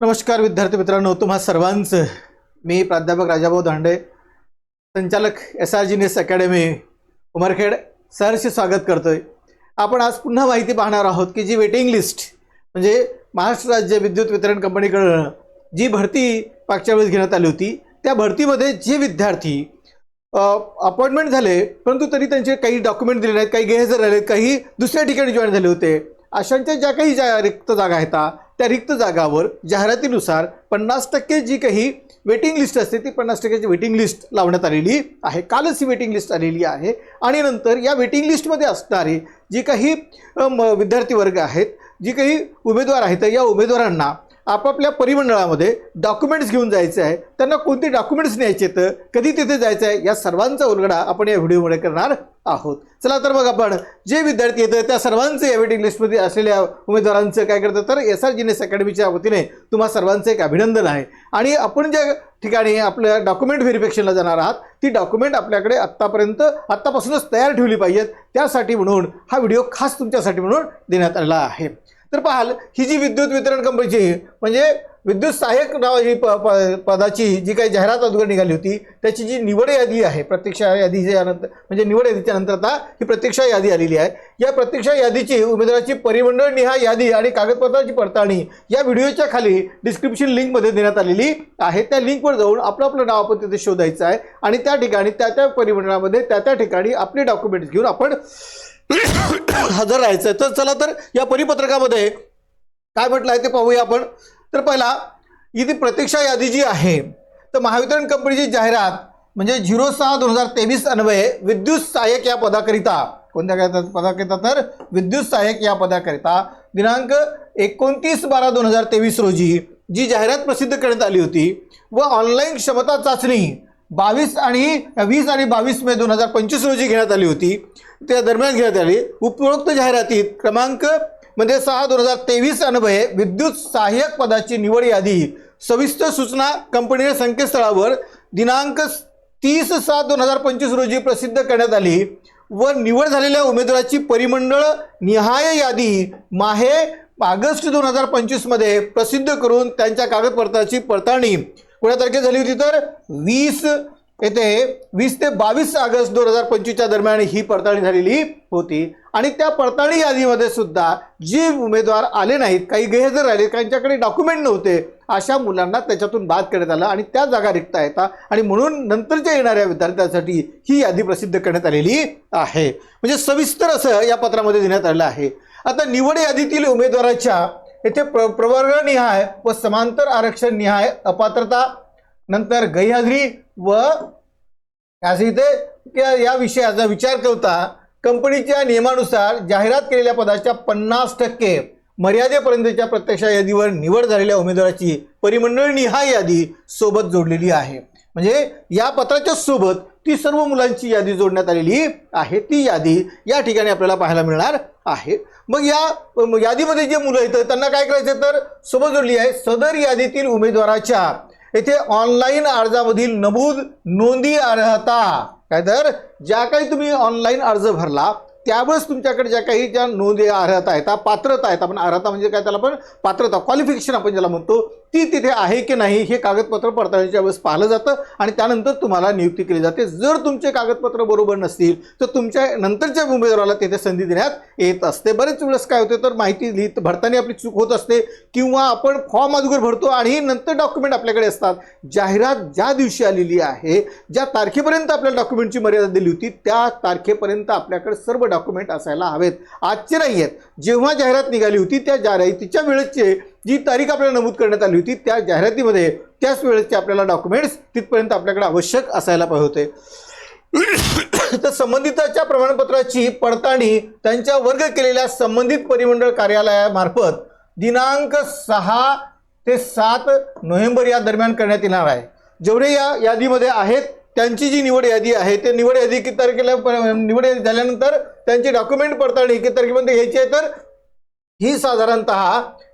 नमस्कार विद्यार्थी मित्रांनो तुम्हा सर्वांचं. मी प्राध्यापक राजाभाऊ दांडे संचालक S R genius academy Umarkhed सहर्ष स्वागत करतोय. आपण आज पुन्हा माहिती पाहणार आहोत की जी वेटिंग लिस्ट म्हणजे महाराष्ट्र राज्य विद्युत वितरण कंपनीकडं जी भरती मागच्या वेळेस घेण्यात आली होती त्या भरतीमध्ये जे विद्यार्थी अपॉइंटमेंट झाले परंतु तरी त्यांचे काही डॉक्युमेंट दिले नाहीत काही गैरहजर राहिले काही दुसऱ्या ठिकाणी जॉईन झाले होते. अशांच्या ज्या काही ज्या रिक्त जागा आहेत त्या रिक्त जागावर जाहिरातीनुसार पन्नास टक्के जी काही वेटिंग लिस्ट असते ती पन्नास टक्क्याची वेटिंग लिस्ट लावण्यात आलेली आहे. कालच ही वेटिंग लिस्ट आलेली आहे. आणि नंतर या वेटिंग लिस्टमध्ये असणारे जी काही म- विद्यार्थी वर्ग आहेत जी काही उमेदवार आहेत या उमेदवारांना आपापल्या परिमंडळामध्ये डॉक्युमेंट्स घेऊन जायचे आहे. त्यांना कोणते डॉक्युमेंट्स न्यायचे तर कधी तिथे जायचं आहे? या सर्वांचा उलगडा आपण या व्हिडिओमध्ये करणार आहोत. चला तर मग आपण जे विद्यार्थी येतं त्या सर्वांचं या वेटिंग लिस्टमध्ये असलेल्या उमेदवारांचं काय करतं? तर एस आर जीनेस अकॅडमीच्या वतीने तुम्हा सर्वांचं एक अभिनंदन आहे. आणि आपण ज्या ठिकाणी आपल्या डॉक्युमेंट व्हेरिफिकेशनला जाणार आहात ती डॉक्युमेंट आपल्याकडे आत्तापर्यंत आत्तापासूनच तयार ठेवली पाहिजेत. त्यासाठी म्हणून हा व्हिडिओ खास तुमच्यासाठी म्हणून देण्यात आलेला आहे. तर पाहाल ही जी विद्युत वितरण कंपनीची म्हणजे विद्युत सहाय्यक नाव ही प प पदाची जी काही जाहिरात अगोदर निघाली होती त्याची जी निवड यादी आहे प्रत्यक्ष यादीच्या नंतर म्हणजे निवड यादीच्या नंतर आता ही प्रत्यक्ष यादी आलेली आहे. या प्रत्यक्ष यादीची उमेदवाराची परिमंडळ निहा यादी आणि कागदपत्राची पडताळणी या व्हिडिओच्या खाली डिस्क्रिप्शन लिंकमध्ये देण्यात आलेली आहे. त्या लिंकवर जाऊन आपलं आपलं नाव आपण तिथे शोधायचं आहे आणि त्या ठिकाणी त्या त्या परिमंडळामध्ये त्या त्या ठिकाणी आपले डॉक्युमेंट्स घेऊन आपण हजर राहायचं तर चला तर या परिपत्रकामध्ये काय म्हटलं आहे ते पाहूया आपण. तर पहिला इथे प्रतीक्षा यादी जी आहे तर महावितरण कंपनीची जाहिरात म्हणजे झिरो सहा दोन हजार तेवीस अन्वये विद्युत सहाय्यक या पदाकरिता कोणत्या काय पदाकरिता तर? विद्युत सहाय्यक या पदाकरिता दिनांक एकोणतीस बारा दोन हजार तेवीस रोजी जी जाहिरात प्रसिद्ध करण्यात आली होती व ऑनलाईन क्षमता चाचणी बावीस आणि वीस आणि बावीस मे दोन हजार पंचवीस रोजी घेण्यात आली होती. त्या दरम्यान घेण्यात आली. उपरोक्त जाहिरातीत क्रमांक म्हणजे सहा दोन हजार तेवीस अन्वये विद्युत सहाय्यक पदाची निवड यादी सविस्तर सूचना कंपनीच्या संकेतस्थळावर दिनांक तीस सात दोन हजार पंचवीस रोजी प्रसिद्ध करण्यात आली व निवड झालेल्या उमेदवाराची परिमंडळ निहाय यादी माहे ऑगस्ट दोन हजार पंचवीसमध्ये प्रसिद्ध करून त्यांच्या कागदपत्राची पडताळणी कोण्या तारखेला झाली होती तर? वीस येथे वीस ते बावीस ऑगस्ट दोन हजार पंचवीसच्या दरम्यान ही पडताळणी झालेली होती. आणि त्या पडताळणी यादीमध्ये सुद्धा जे उमेदवार आले नाहीत काही गैरहजर राहिले त्यांच्याकडे डॉक्युमेंट नव्हते अशा मुलांना त्याच्यातून बाद करण्यात आलं आणि त्या जागा रिक्ता येतात आणि म्हणून नंतरच्या येणाऱ्या विद्यार्थ्यांसाठी ही यादी प्रसिद्ध करण्यात आलेली आहे. म्हणजे सविस्तर असं या पत्रामध्ये देण्यात आलं आहे. आता निवड यादीतील उमेदवाराच्या येथे प्र प्रवर्गनिहाय व समांतर आरक्षण निहाय अपात्रता नंतर गैरहजरी व असे इथे त्या- या विषयाचा विचार करता कंपनीच्या नियमानुसार जाहिरात केलेल्या पदाच्या पन्नास टक्के मर्यादेपर्यंतच्या प्रत्यक्ष यादीवर निवड झालेल्या उमेदवाराची परिमंडळ निहाय यादी सोबत जोडलेली आहे. म्हणजे या पत्राच्या सोबत ती सर्व मुलांची यादी जोडण्यात आलेली आहे. ती यादी या ठिकाणी आपल्याला पाहायला मिळणार आहे. मग या यादीमध्ये जे मुलं येतं त्यांना काय करायचं तर सोबत जोडली आहे सदर यादीतील उमेदवाराच्या. येथे ऑनलाईन अर्जामधील नमूद नोंदी अर्हता. काय तर? ज्या काही तुम्ही ऑनलाईन अर्ज भरला त्यावेळेस तुमच्याकडे ज्या काही ज्या नोंदी अर्हता आहेत पात्रता आहेत. आपण अर्हता म्हणजे काय? त्याला आपण पात्रता क्वालिफिकेशन आपण ज्याला म्हणतो ती तिथे आहे की नाही हे कागदपत्र पडताळणीच्या वेळेस पाहिलं जातं आणि त्यानंतर तुम्हाला नियुक्ती केली जाते. जर तुमचे कागदपत्र बरोबर नसतील तर तुमच्या नंतरच्या उमेदवाराला तिथे संधी देण्यात येत असते. बरेच वेळेस काय होते तर माहिती लिहित भरताना आपली चूक होत असते किंवा आपण फॉर्म अगोदर भरतो आणि नंतर डॉक्युमेंट आपल्याकडे असतात. जाहिरात ज्या दिवशी आलेली आहे ज्या तारखेपर्यंत आपल्या डॉक्युमेंटची मर्यादा दिली होती त्या तारखेपर्यंत आपल्याकडे सर्व डॉक्युमेंट असायला हवेत. आजचे नाही आहेत. जेव्हा जाहिरात निघाली होती त्या जाहिरातीच्या वेळेचे जी तारीख आपल्याला नमूद करण्यात आली होती त्या जाहिरातीमध्ये त्याच वेळेचे आपल्याला डॉक्युमेंट्स तिथपर्यंत आपल्याकडे आवश्यक असायला पाहिजे होते. तर संबंधिताच्या प्रमाणपत्राची पडताळणी त्यांच्या वर्ग केलेल्या संबंधित परिमंडळ कार्यालयामार्फत दिनांक सहा ते सात नोव्हेंबर या दरम्यान करण्यात येणार आहे. जेवढे या यादीमध्ये आहेत त्यांची जी निवड यादी आहे ते निवड यादी किती तारखेला निवड यादी झाल्यानंतर त्यांची डॉक्युमेंट पडताळणी किती तारखेपर्यंत घ्यायची आहे तर ही साधारणत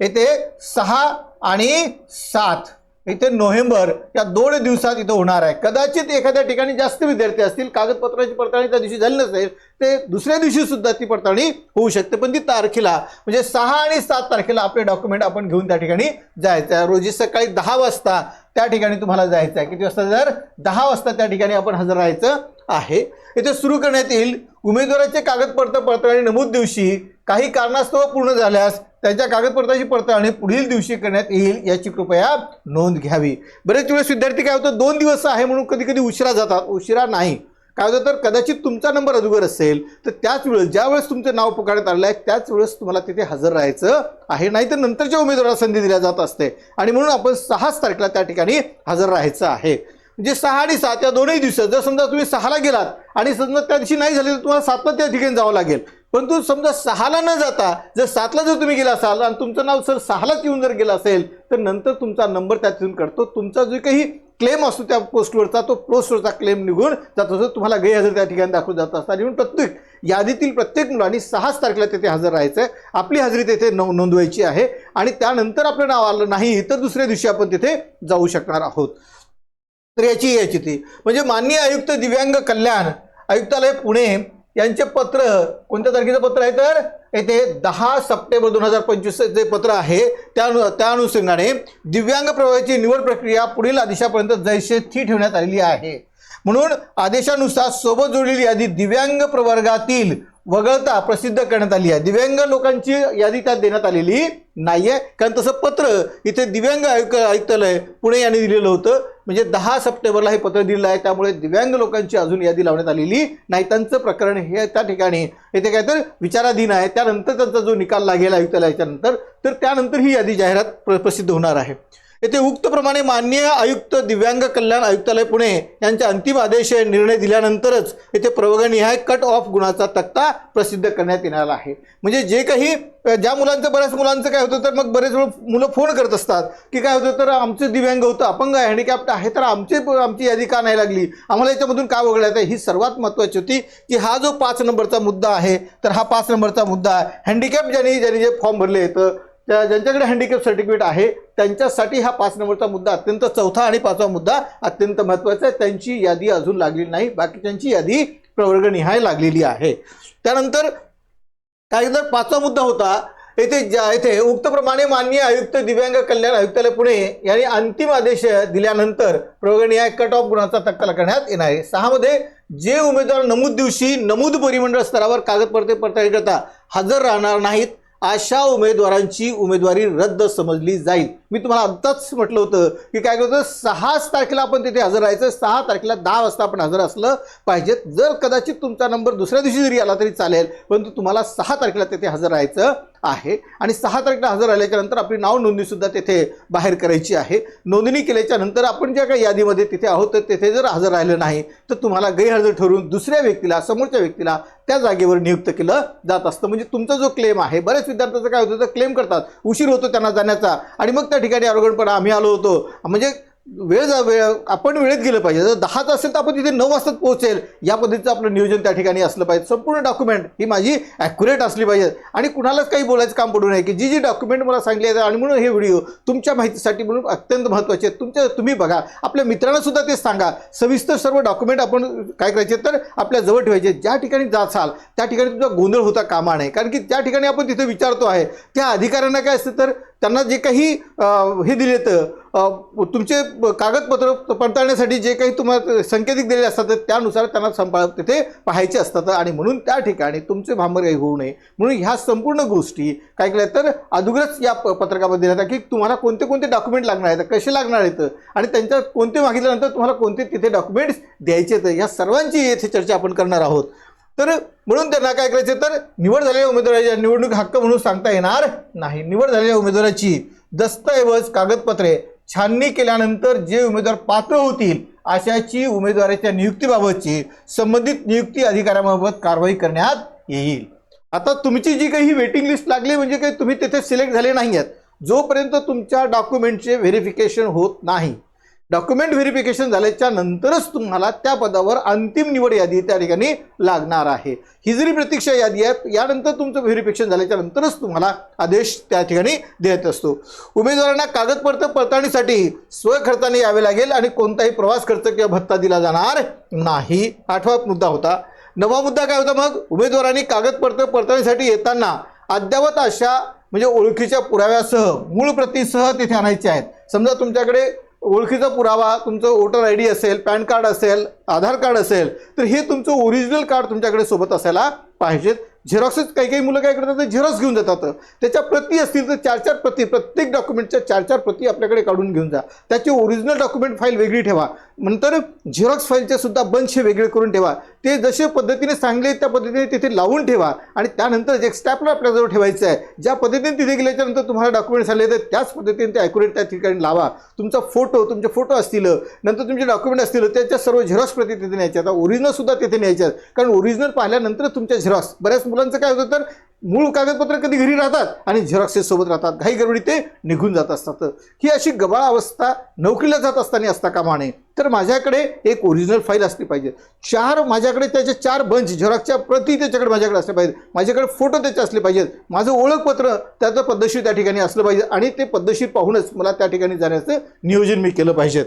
येथे सहा आणि सात इथे नोव्हेंबर या दोन दिवसात इथं होणार आहे. कदाचित एखाद्या ठिकाणी जास्त विद्यार्थी असतील कागदपत्राची पडताळणी त्या दिवशी झाली नसेल ते दुसऱ्या दिवशी सुद्धा ती पडताळणी होऊ शकते. पण ती तारखेला म्हणजे सहा आणि सात तारखेला आपले डॉक्युमेंट आपण घेऊन त्या ठिकाणी जायचं आहे. रोजी सकाळी दहा वाजता त्या ठिकाणी तुम्हाला जायचं आहे. किती वाजता जर दहा वाजता त्या ठिकाणी आपण हजर राहायचं आहे. इथे सुरू करण्यात येईल उमेदवाराचे कागदपत्र पडताळणी नमूद दिवशी काही कारणास्तव पूर्ण झाल्यास त्यांच्या कागदपत्राची पडताळणी पुढील दिवशी करण्यात येईल याची कृपया नोंद घ्यावी. बरेच वेळेस विद्यार्थी काय होतं दोन दिवस आहे म्हणून कधी कधी उशिरा जातात उशिरा नाही. काय होतं तर कदाचित तुमचा नंबर अगोदर असेल तर त्याच वेळेस ज्या वेळेस तुमचं नाव पुकारण्यात आलेलं आहे त्याच वेळेस तुम्हाला तिथे हजर राहायचं आहे. नाही तर नंतरच्या उमेदवाराला संधी दिल्या जात असते. आणि म्हणून आपण सहाच तारखेला त्या ठिकाणी हजर राहायचं आहे. म्हणजे सहा आणि सात या दोनही दिवसात जर समजा तुम्ही सहाला गेलात आणि समजा त्या दिवशी नाही झाले तर तुम्हाला सातला त्या ठिकाणी जावं लागेल. परंतु समजा सहाला न जाता जर सातला जर तुम्ही गेला असाल आणि तुमचं नाव सर सहालाच येऊन जर गेलं असेल तर नंतर तुमचा नंबर त्यातून कळतो तुमचा जो काही क्लेम असतो त्या पोस्टवरचा तो पोस्टवरचा क्लेम निघून जात. असतो तुम्हाला गैरहजर त्या ठिकाणी दाखवून जात असतात. आणि म्हणून प्रत्येक यादीतील प्रत्येक मुलांनी सहाच तारखेला तेथे हजर राहायचं आहे. आपली हजेरी तेथे नो नोंदवायची आहे. आणि त्यानंतर आपलं नाव आलं नाही तर दुसऱ्या दिवशी आपण तिथे जाऊ शकणार आहोत. याची याची ती म्हणजे माननीय आयुक्त दिव्यांग कल्याण आयुक्तालय पुणे यांचे पत्र कोणत्या तारखेचं पत्र आहे तर? येथे दहा सप्टेंबर दोन हजार पंचवीसचे जे पत्र आहे त्या त्या अनुषंगाने दिव्यांग प्रवाहाची निवड प्रक्रिया पुढील आदेशापर्यंत जैसेथी ठेवण्यात आलेली आहे. म्हणून आदेशानुसार सोबत जोडलेली यादी दिव्यांग प्रवर्गातील वगळता प्रसिद्ध करण्यात आली आहे. दिव्यांग लोकांची यादी त्यात देण्यात आलेली नाही आहे कारण तसं पत्र इथे दिव्यांग आयुक्त आयुक्तालय पुणे यांनी दिलेलं होतं. म्हणजे दहा सप्टेंबरला हे पत्र दिलेलं आहे. त्यामुळे दिव्यांग लोकांची अजून यादी लावण्यात आलेली नाही. त्यांचं प्रकरण हे त्या ठिकाणी येथे काय तर विचाराधीन आहे. त्यानंतर त्यांचा जो निकाल लागेल आयुक्तालयाच्या नंतर तर त्यानंतर ही यादी जाहिरात प्र प्रसिद्ध होणार आहे. येथे उक्तप्रमाणे माननीय आयुक्त दिव्यांग कल्याण आयुक्तालय पुणे यांच्या अंतिम आदेश निर्णय दिल्यानंतरच येथे प्रवर्गनिहाय कट ऑफ गुणाचा तक्ता प्रसिद्ध करण्यात येणार आहे. म्हणजे जे काही ज्या मुलांचं बऱ्याच मुलांचं काय होतं तर मग बरेच वेळ मुलं फोन करत असतात. की काय होतं तर आमचं दिव्यांग होतं अपंग आहे हँडिकॅप्ट आहे तर आमचे आमची यादी का नाही लागली? आम्हाला याच्यामधून का वगळायचं ही सर्वात महत्त्वाची होती की हा जो पाच नंबरचा मुद्दा आहे तर हा पाच नंबरचा मुद्दा आहे. हँडिकॅप ज्यांनी ज्यांनी जे फॉर्म भरले तर त्या ज्यांच्याकडे हँडिकॅप सर्टिफिकेट आहे त्यांच्यासाठी हा पाच नंबरचा मुद्दा अत्यंत चौथा आणि पाचवा मुद्दा अत्यंत महत्त्वाचा आहे. त्यांची यादी अजून लागलेली नाही बाकीच्यांची यादी प्रवर्गनिहाय लागलेली आहे. त्यानंतर काय जर पाचवा मुद्दा होता येथे ज्या येथे उक्तप्रमाणे माननीय आयुक्त दिव्यांग कल्याण आयुक्तालय पुणे यांनी अंतिम आदेश दिल्यानंतर प्रवर्गनिहाय कट ऑफ गुणाचा तक्ता करण्यात येणार आहे. सहामध्ये जे उमेदवार नमूद दिवशी नमूद परिमंडळ स्तरावर कागदपत्रे पडताळणी करता हजर राहणार नाहीत अशा उमेदवारांची उमेदवारी रद्द समजली जाईल. मी तुम्हाला आत्ताच म्हटलं होतं की काय करतो सहाच तारखेला आपण तिथे हजर राहायचं सहा तारखेला दहा वाजता आपण हजर असलं पाहिजे. जर कदाचित तुमचा नंबर दुसऱ्या दिवशी जरी आला तरी चालेल परंतु तुम्हाला सहा तारखेला तिथे हजर राहायचं आहे. आणि सहा तारखेला हजर राहिल्याच्या नंतर आपली नाव नोंदणीसुद्धा तिथे बाहेर करायची आहे. नोंदणी केल्याच्यानंतर आपण ज्या काही यादीमध्ये तिथे आहोत तर तिथे जर हजर राहिलं नाही तर तुम्हाला गैरहजर ठरवून दुसऱ्या व्यक्तीला समोरच्या व्यक्तीला त्या जागेवर नियुक्त केलं जात असतं. म्हणजे तुमचा जो क्लेम आहे बऱ्याच विद्यार्थ्यांचं काय होतं तर क्लेम करतात. उशीर होतो त्यांना जाण्याचा. आणि मग त्या ठिकाणी अवघडपणा. आम्ही आलो होतो. म्हणजे वेळ जा वेळ आपण वेळेत गेलं पाहिजे. जर दहाच असेल तर आपण तिथे नऊ वाजता पोहोचेल. या पद्धतीचं आपलं नियोजन त्या ठिकाणी असलं पाहिजे. संपूर्ण डॉक्युमेंट ही माझी ॲक्युरेट असली पाहिजे. आणि कुणालाच काही बोलायचं काम पडू नये की जी जी डॉक्युमेंट मला सांगली आहेत आणि म्हणून हे व्हिडिओ तुमच्या माहितीसाठी म्हणून अत्यंत महत्त्वाचे आहेत. तुमच्या तुम्ही बघा. आपल्या मित्रांना सुद्धा ते सांगा. सविस्तर सर्व डॉक्युमेंट आपण काय करायचे तर आपल्या जवळ ठेवायचे. ज्या ठिकाणी जाचाल त्या ठिकाणी तुमचा गोंधळ होता कामा नये. कारण की त्या ठिकाणी आपण तिथे विचारतो आहे. त्या अधिकाऱ्यांना काय असतं तर त्यांना जे काही हे दिले तर तुमचे कागदपत्र पडताळण्यासाठी जे काही तुम्हाला संकेतिक दिलेले असतात त्यानुसार त्यांना संपा तिथे पाहायचे असतात. आणि म्हणून त्या ठिकाणी तुमचे भांबर होऊ नये. म्हणून ह्या संपूर्ण गोष्टी काय केल्या तर अगोदरच या प- पत्रकामध्ये देण्यात की तुम्हाला कोणते कोणते डॉक्युमेंट लागणार आहेत कसे लागणार आहेत? आणि त्यांच्या कोणते मागितल्यानंतर तुम्हाला कोणते तिथे डॉक्युमेंट्स द्यायचे आहेत? या सर्वांची येथे चर्चा आपण करणार आहोत. तर म्हणून त्यांना काय करायचं? तर निवड झालेल्या उमेदवाराच्या निवडणूक हक्क म्हणून सांगता येणार नाही. निवड झालेल्या उमेदवाराची दस्तऐवज कागदपत्रे छाननी केल्यानंतर जे उमेदवार पात्र होतील अशाची उमेदवाराच्या नियुक्तीबाबतची संबंधित नियुक्ती अधिकाऱ्याबाबत कारवाई करण्यात येईल. आता तुमची जी काही वेटिंग लिस्ट लागली म्हणजे काही तुम्ही तिथे सिलेक्ट झाले नाही आहेत जोपर्यंत तुमच्या डॉक्युमेंटचे व्हेरिफिकेशन होत नाही डॉक्युमेंट व्हेरिफिकेशन झाल्याच्या नंतरच तुम्हाला त्या पदावर अंतिम निवड यादी त्या ठिकाणी लागणार आहे. ही जरी प्रतीक्षा यादी आहे यानंतर तुमचं व्हेरिफिकेशन झाल्याच्या नंतरच तुम्हाला आदेश त्या ठिकाणी देत असतो. उमेदवारांना कागदपत्र पडताळणीसाठी स्वखर्चाने यावे लागेल आणि कोणताही प्रवास खर्च किंवा भत्ता दिला जाणार नाही. आठवा मुद्दा होता. नवा मुद्दा काय होता मग? उमेदवारांनी कागदपत्र पडताळणीसाठी येताना अद्ययावत अशा म्हणजे ओळखीच्या पुराव्यासह मूळ प्रतीसह तिथे आणायचे आहेत. समजा तुमच्याकडे ओळखीचा पुरावा तुमचं वोटर आय डी असेल पॅन कार्ड असेल आधार कार्ड असेल तर हे तुमचं ओरिजिनल कार्ड तुमच्याकडे सोबत असायला पाहिजेत. झेरॉक्सच काही काही मुलं काय करतात झेरॉक्स घेऊन जातात. त्याच्या प्रती असतील तर चार चार प्रती प्रत्येक डॉक्युमेंटच्या चार चार प्रती आपल्याकडे काढून घेऊन जा. त्याची ओरिजिनल डॉक्युमेंट फाईल वेगळी ठेवा. नंतर झेरॉक्स फाईलचे सुद्धा बंच हे वेगळे करून ठेवा. ते जसे पद्धतीने सांगले त्या पद्धतीने तिथे लावून ठेवा. आणि त्यानंतर जे स्टॅपला आपल्याजवळ ठेवायचं आहे ज्या पद्धतीने तिथे गेल्याच्यानंतर तुम्हाला डॉक्युमेंट्स आले तर त्याच पद्धतीने ते ॲक्युरेट त्या ठिकाणी लावा. तुमचा फोटो तुमचे फोटो असतील नंतर तुमचे डॉक्युमेंट असतील त्याच्या सर्व झेरॉक्स प्रती तिथे न्यायच्या आता ओरिजिनलसुद्धा तिथे न्यायच्या आहेत. कारण ओरिजिनल पाहिल्यानंतर तुमच्या झेरॉक्स बऱ्याच मुलांचं काय होतं तर मूळ कागदपत्र कधी घरी राहतात आणि झेरॉक्सेस सोबत राहतात. घाई गडबडी ते निघून जात असतात. ही अशी गबाळ अवस्था नोकरीला जात असताना असता कामा नये तर माझ्याकडे एक ओरिजिनल फाईल असली पाहिजे. चार माझ्याकडे त्याचे चार बंच झेरॉक्सच्या प्रती त्याच्याकडे माझ्याकडे असले पाहिजेत. माझ्याकडे फोटो त्याचे असले पाहिजेत. माझं ओळखपत्र त्याचं पद्धतशीर त्या ठिकाणी असलं पाहिजे आणि ते पद्धतशीर पाहूनच मला त्या ठिकाणी जाण्याचं नियोजन मी केलं पाहिजेत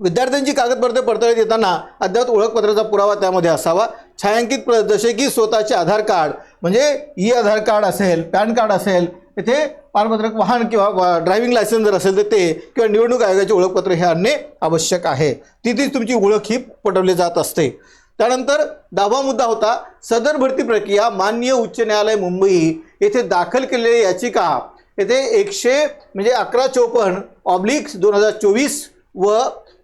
विद्यार्थ्यांची कागदपत्रे पडताळीत येताना अद्याप ओळखपत्राचा पुरावा त्यामध्ये असावा. छायांकित प्र जसे की स्वतःचे आधार कार्ड म्हणजे ई आधार कार्ड असेल पॅन कार्ड असेल इथे पारपत्रक वाहन किंवा ड्रायव्हिंग लायसन्स जर असेल तर ते किंवा निवडणूक आयोगाचे ओळखपत्र हे आणणे आवश्यक आहे. तिथेच तुमची ओळख ही पटवली जात असते. त्यानंतर दहावा मुद्दा होता सदर भरती प्रक्रिया माननीय उच्च न्यायालय मुंबई येथे दाखल केलेली याचिका. येथे एकशे म्हणजे अकरा चोपन्न ऑब्लिक्स दोन हजार चोवीस व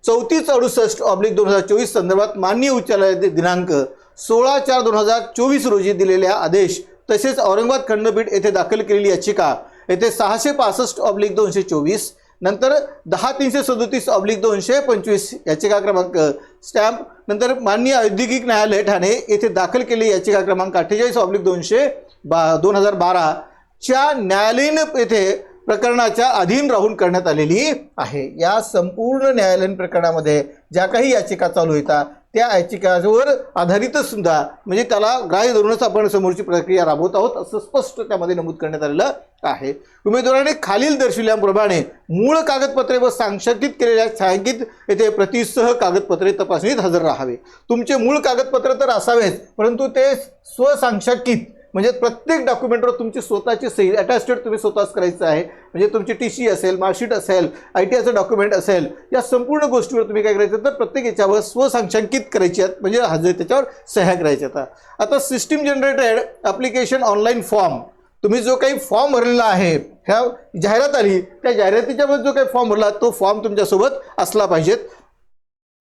चौतीस अडुसष्ट ऑब्लिक दोन हजार चोवीस संदर्भात मान्य उच्च दिनांक सोळा चार दोन हजार चोवीस रोजी दिलेल्या आदेश तसेच औरंगाबाद खंडपीठ येथे दाखल केलेली याचिका येथे सहाशे पासष्ट ऑब्लिक दोनशे चोवीस नंतर दहा तीनशे सदोतीस ऑब्लिक दोनशे पंचवीस याचिका क्रमांक स्टॅम्प नंतर माननीय औद्योगिक न्यायालय ठाणे येथे दाखल केलेली याचिका क्रमांक अठ्ठेचाळीस ऑब्लिक दोनशे बा दोन हजार बाराच्या न्यायालयीन येथे प्रकरणाच्या अधीन राहून करण्यात आलेली आहे. या संपूर्ण न्यायालयीन प्रकरणामध्ये ज्या काही याचिका चालू होतात त्या याचिकावर आधारितच सुद्धा म्हणजे त्याला ग्राह्य धरूनच आपण समोरची प्रक्रिया राबवत आहोत असं स्पष्ट त्यामध्ये नमूद करण्यात आलेलं आहे. उमेदवाराने खालील दर्शविल्याप्रमाणे मूळ कागदपत्रे व सांक्षांकित केलेल्या छायांकित येथे प्रतिसह कागदपत्रे तपासणीत हजर राहावे. तुमचे मूळ कागदपत्र तर असावेच परंतु ते स्वसांक्षांकित म्हणजे प्रत्येक डॉक्युमेंटवर तुमची स्वतःची सही अटॅस्टेड तुम्ही स्वतःच करायचं आहे. म्हणजे तुमची टी सी असेल मार्कशीट असेल आय टी आयचं डॉक्युमेंट असेल या संपूर्ण गोष्टीवर तुम्ही काय करायचं तर प्रत्येक याच्यावर स्वसंख्यांकित करायची आहेत. म्हणजे हजर त्याच्यावर सह्या करायच्या आता आता system generated application online form तुम्ही जो काही फॉर्म भरलेला आहे ह्या जाहिरात आली त्या जाहिरातीच्यामध्ये जो काही फॉर्म भरला तो फॉर्म तुमच्यासोबत असला पाहिजेत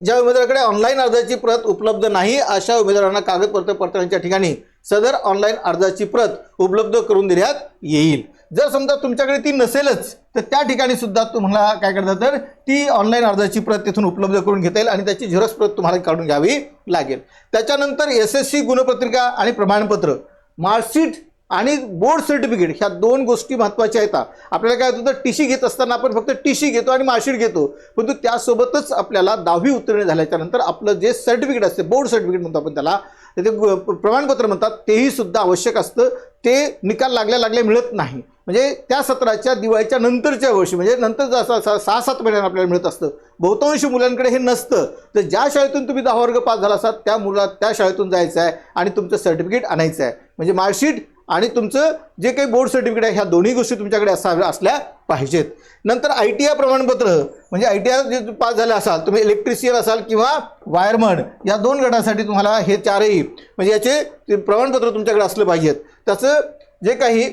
ज्या उमेदवाराकडे ऑनलाईन अर्जाची प्रत उपलब्ध नाही अशा उमेदवारांना कागदपत्र पडताळणीच्या ठिकाणी सदर ऑनलाईन अर्जाची प्रत उपलब्ध करून देण्यात येईल. जर समजा तुमच्याकडे ती नसेलच तर त्या ठिकाणी सुद्धा तुम्हाला काय करतात तर ती ऑनलाईन अर्जाची प्रत तिथून उपलब्ध करून घेता येईल आणि त्याची झेरॉक्स प्रत तुम्हाला काढून घ्यावी लागेल. त्याच्यानंतर एस एस सी गुणपत्रिका आणि प्रमाणपत्र मार्कशीट आणि बोर्ड सर्टिफिकेट ह्या दोन गोष्टी महत्त्वाच्या आहेत. आपल्याला काय होतं तर टी सी घेत असताना आपण फक्त टी सी घेतो आणि मार्कशीट घेतो. परंतु त्यासोबतच आपल्याला दहावी उत्तीर्ण झाल्याच्यानंतर आपलं जे सर्टिफिकेट असते बोर्ड सर्टिफिकेट म्हणतो आपण त्याला ते प्रमाणपत्र म्हणतात तेही सुद्धा आवश्यक असतं. ते निकाल लागल्या लागल्या मिळत नाही. म्हणजे त्या सत्राच्या दिवाळीच्या नंतरच्या वर्षी म्हणजे नंतर जसं सहा सात महिन्यांना आपल्याला मिळत असतं. बहुतांश मुलांकडे हे नसतं. तर ज्या शाळेतून तुम्ही दहा वर्ग पास झाला असाल त्या मुला त्या शाळेतून जायचं आहे आणि तुमचं सर्टिफिकेट आणायचं आहे. म्हणजे मार्कशीट आणि तुमचं जे काही बोर्ड सर्टिफिकेट आहे ह्या दोन्ही गोष्टी तुमच्याकडे असाव्या असल्या पाहिजेत. नंतर आय टी आय प्रमाणपत्र म्हणजे आय टी आय जे पास झाले असाल तुम्ही इलेक्ट्रिशियन असाल किंवा वायरमन या दोन गटासाठी तुम्हाला हे चारही म्हणजे याचे ते प्रमाणपत्र तुमच्याकडे असलं पाहिजेत. त्याचं जे काही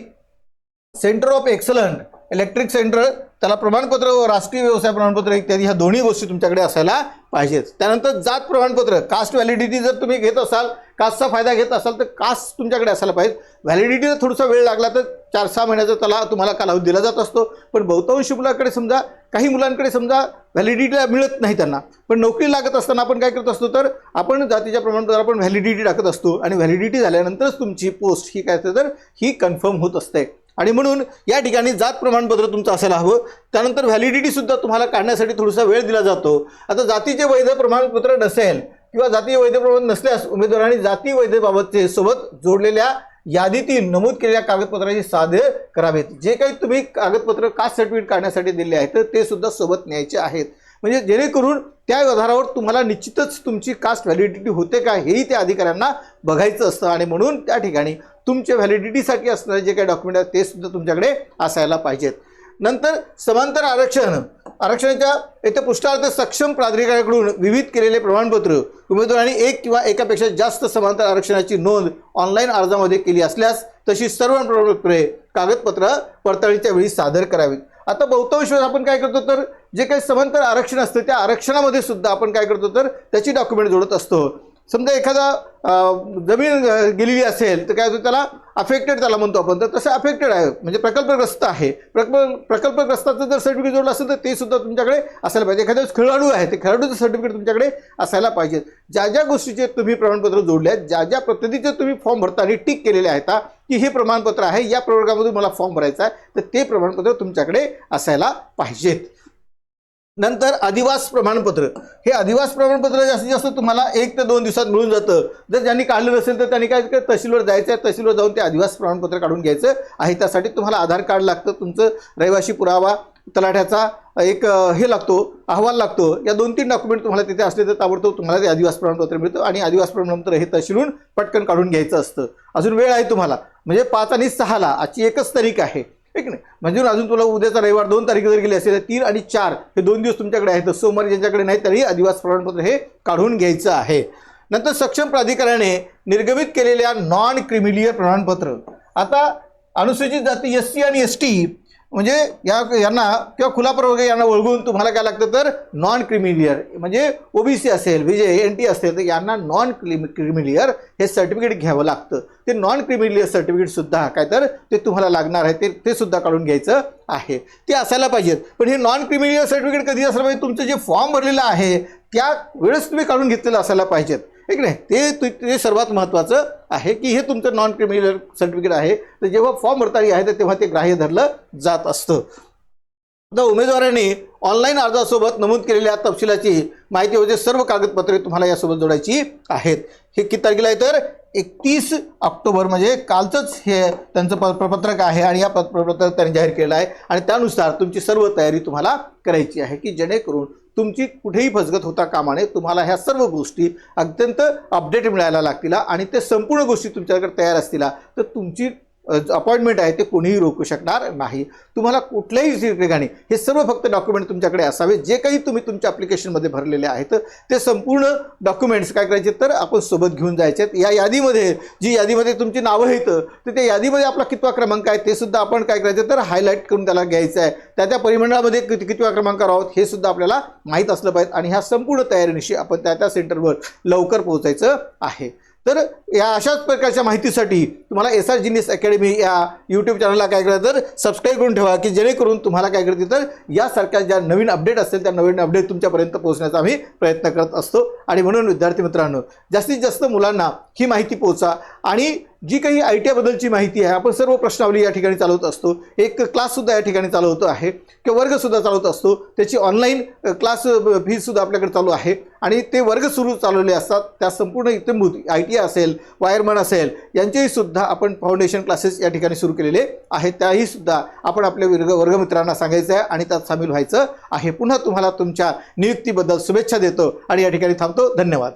centre of excellent electric centre त्याला प्रमाणपत्र व राष्ट्रीय व्यवसाय प्रमाणपत्र इत्यादी ह्या दोन्ही गोष्टी तुमच्याकडे असायला पाहिजेत. त्यानंतर जात प्रमाणपत्र कास्ट व्हॅलिडिटी जर तुम्ही घेत असाल कास्टचा फायदा घेत असाल तर कास्ट तुमच्याकडे असायला पाहिजे. व्हॅलिडिटीला थोडासा वेळ लागला तर चार सहा महिन्याचा त्याला तुम्हाला कालावधी दिला जात असतो. पण बहुतांश मुलांकडे समजा काही मुलांकडे समजा व्हॅलिडिटीला मिळत नाही त्यांना. पण नोकरी लागत असताना आपण काय करत असतो तर आपण जातीच्या प्रमाणपत्र आपण व्हॅलिडिटी टाकत असतो. आणि व्हॅलिडिटी झाल्यानंतरच तुमची पोस्ट ही काय असते तर ही कन्फर्म होत असते. आणि म्हणून या ठिकाणी जात प्रमाणपत्र तुमचं असायला हवं. त्यानंतर व्हॅलिडिटीसुद्धा तुम्हाला काढण्यासाठी थोडासा वेळ दिला जातो. आता जातीचे वैध प्रमाणपत्र नसेल किंवा जातीय वैध प्रमाण नसल्यास उमेदवारांनी जाती वैधबाबतचे सोबत जोडलेल्या यादीतील नमूद केलेल्या कागदपत्रांची साधे करावेत. जे काही तुम्ही कागदपत्र कास्ट सर्टिफिकेट काढण्यासाठी दिले आहेत तर ते सुद्धा सोबत न्यायचे आहेत. म्हणजे जेणेकरून त्या आधारावर तुम्हाला निश्चितच तुमची कास्ट व्हॅलिडिटी होते का हेही त्या अधिकाऱ्यांना बघायचं असतं आणि म्हणून त्या ठिकाणी तुमच्या व्हॅलिडिटीसाठी असणारे जे काही डॉक्युमेंट आहेत ते सुद्धा तुमच्याकडे असायला पाहिजेत. नंतर समांतर आरक्षण. आरक्षणाच्या येथे पृष्ठार्थ सक्षम प्राधिकाऱ्याकडून विविध केलेले प्रमाणपत्र उमेदवारांनी एक किंवा एकापेक्षा जास्त समांतर आरक्षणाची नोंद ऑनलाईन अर्जामध्ये केली असल्यास तशी सर्व प्रमाणपत्रे कागदपत्र पडताळणीच्या वेळी सादर करावीत. आता बहुतांश वेळेस आपण काय करतो तर जे काही समांतर आरक्षण असतं त्या आरक्षणामध्ये सुद्धा आपण काय करतो तर त्याची डॉक्युमेंट जोडत असतो. समजा एखादा जमीन गेलेली असेल तर काय होतं? त्याला अफेक्टेड त्याला म्हणतो आपण. तर तसं अफेक्टेड आहे. म्हणजे प्रकल्पग्रस्त आहे. प्रकल्प प्रकल्पग्रस्ताचं जर सर्टिफिकेट जोडलं असेल तर ते सुद्धा तुमच्याकडे असायला पाहिजे. एखाद्या खेळाडू आहे ते खेळाडूचं सर्टिफिकेट तुमच्याकडे असायला पाहिजे. ज्या ज्या गोष्टीचे तुम्ही प्रमाणपत्र जोडले आहेत ज्या ज्या पद्धतीचे तुम्ही फॉर्म भरताना टिक केलेले आहेत की हे प्रमाणपत्र आहे या प्रवर्गामधून मला फॉर्म भरायचा आहे तर ते प्रमाणपत्र तुमच्याकडे असायला पाहिजेत. नंतर अधिवास प्रमाणपत्र. हे अधिवास प्रमाणपत्र जास्तीत जास्त तुम्हाला एक ते दोन दिवसात मिळून जातं. जर ज्यांनी काढलं नसेल तर त्यांनी काय तहसीलवर जायचं आहे तहसीलवर जाऊन ते अधिवास प्रमाणपत्र काढून घ्यायचं आहे. त्यासाठी तुम्हाला आधार कार्ड लागतं तुमचं रहिवाशी पुरावा तलाठ्याचा एक हे लागतो अहवाल लागतो. या दोन तीन डॉक्युमेंट तुम्हाला तिथे असले तर ताबडतोब तुम्हाला ते अधिवास प्रमाणपत्र मिळतं आणि अधिवास प्रमाणपत्र हे तहसीलून पटकन काढून घ्यायचं असतं. अजून वेळ आहे तुम्हाला. म्हणजे पाच आणि सहाला आजची एकच तारीख आहे. ठीक नाही? म्हणजे अजून तुला उद्याचा रविवार दोन तारीख जर गेली असेल तर तीन आणि चार हे दोन दिवस तुमच्याकडे आहेत. तर सोमवारी ज्यांच्याकडे नाही तरी अधिवास प्रमाणपत्र हे काढून घ्यायचं आहे. नंतर सक्षम प्राधिकरणाने निर्गमित केलेल्या नॉन क्रिमिलियर प्रमाणपत्र. आता अनुसूचित जाती एस सी आणि एस टी म्हणजे या यांना किंवा खुला प्रवर्ग यांना ओळखून तुम्हाला काय लागतं तर नॉन क्रिमिलियर म्हणजे ओबीसी असेल विजय एन टी असेल तर यांना नॉन क्रिमि क्रिमिलियर हे सर्टिफिकेट घ्यावं लागतं. ते नॉन क्रिमिलियर सर्टिफिकेटसुद्धा काय तर ते तुम्हाला लागणार आहे ते ते सुद्धा काढून घ्यायचं आहे. ते असायला पाहिजेत. पण हे नॉन क्रिमिलियर सर्टिफिकेट कधी असायला पाहिजे? तुमचं जे फॉर्म भरलेलं आहे त्या वेळेस तुम्ही काढून घेतलेलं असायला पाहिजेत. ठीक नाही? ते ते सर्वात महत्त्वाचं आहे की हे तुमचं नॉन क्रिमिनल सर्टिफिकेट आहे. तर जेव्हा फॉर्म भरताळी आहे तर तेव्हा ते ग्राह्य धरलं जात असतं. आता उमेदवारांनी ऑनलाईन अर्जासोबत नमूद केलेल्या तपशिलाची माहिती होते सर्व कागदपत्रे तुम्हाला यासोबत जोडायची आहेत. हे किती तारखेला आहे? तर एकतीस ऑक्टोबर म्हणजे कालचंच हे त्यांचं प प्रपत्रक आहे आणि या प्रपत्रक त्यांनी जाहीर केलं आहे. आणि त्यानुसार तुमची सर्व तयारी तुम्हाला करायची आहे की जेणेकरून तुमची कुठेही फसगत होता कामा नये तुम्हाला ह्या सर्व गोष्टी अत्यंत अपडेट मिळायला लागतील आणि ते संपूर्ण गोष्टी तुमच्याकडे तयार असतील. तर तुमची अपॉइंटमेंट आहे ते कोणीही रोखू शकणार नाही. तुम्हाला कुठल्याही ठिकाणी हे सर्व फक्त डॉक्युमेंट तुमच्याकडे असावे जे काही तुम्ही तुमच्या ॲप्लिकेशनमध्ये भरलेले आहेत ते संपूर्ण डॉक्युमेंट्स काय करायचे तर आपण सोबत घेऊन जायचे आहेत. या यादीमध्ये जी यादीमध्ये तुमची नावं आहेत तर त्या यादीमध्ये आपला कितवा क्रमांक आहे ते सुद्धा आपण काय करायचं तर हायलाईट करून त्याला घ्यायचं आहे. त्या त्या परिमंडळामध्ये किती कितव्या क्रमांकावर आहोत हे सुद्धा आपल्याला माहीत असलं पाहिजे आणि ह्या संपूर्ण तयारीनिशी आपण त्या त्या सेंटरवर लवकर पोहोचायचं आहे. तर या अशाच प्रकारच्या माहितीसाठी तुम्हाला एस आर जिनियस अकॅडमी या यूट्यूब चॅनलला काय करा तर सबस्क्राईब करून ठेवा की जेणेकरून तुम्हाला काय करते तर यासारख्या ज्या नवीन अपडेट असेल त्या नवीन अपडेट तुमच्यापर्यंत पोहोचण्याचा आम्ही प्रयत्न करत असतो. आणि म्हणून विद्यार्थी मित्रांनो जास्तीत जास्त मुलांना ही माहिती पोहोचा आणि जी काही आय टी आयबद्दलची माहिती आहे आपण सर्व प्रश्नावली या ठिकाणी चालवत असतो. एक क्लाससुद्धा या ठिकाणी चालवतो आहे किंवा वर्गसुद्धा चालवत असतो. त्याची ऑनलाईन क्लास फीसुद्धा आपल्याकडे चालू आहे. आणि ते वर्ग सुरू चालवले असतात त्या संपूर्ण इत्यंभूत आय टी असेल वायरमन असेल यांचेही सुद्धा आपण फाउंडेशन क्लासेस या ठिकाणी सुरू केलेले आहेत. त्याही सुद्धा आपण आपल्या वर्ग वर्गमित्रांना सांगायचं आहे आणि त्यात सामील व्हायचं आहे. पुन्हा तुम्हाला तुमच्या नियुक्तीबद्दल शुभेच्छा देतो आणि या ठिकाणी थांबतो. धन्यवाद.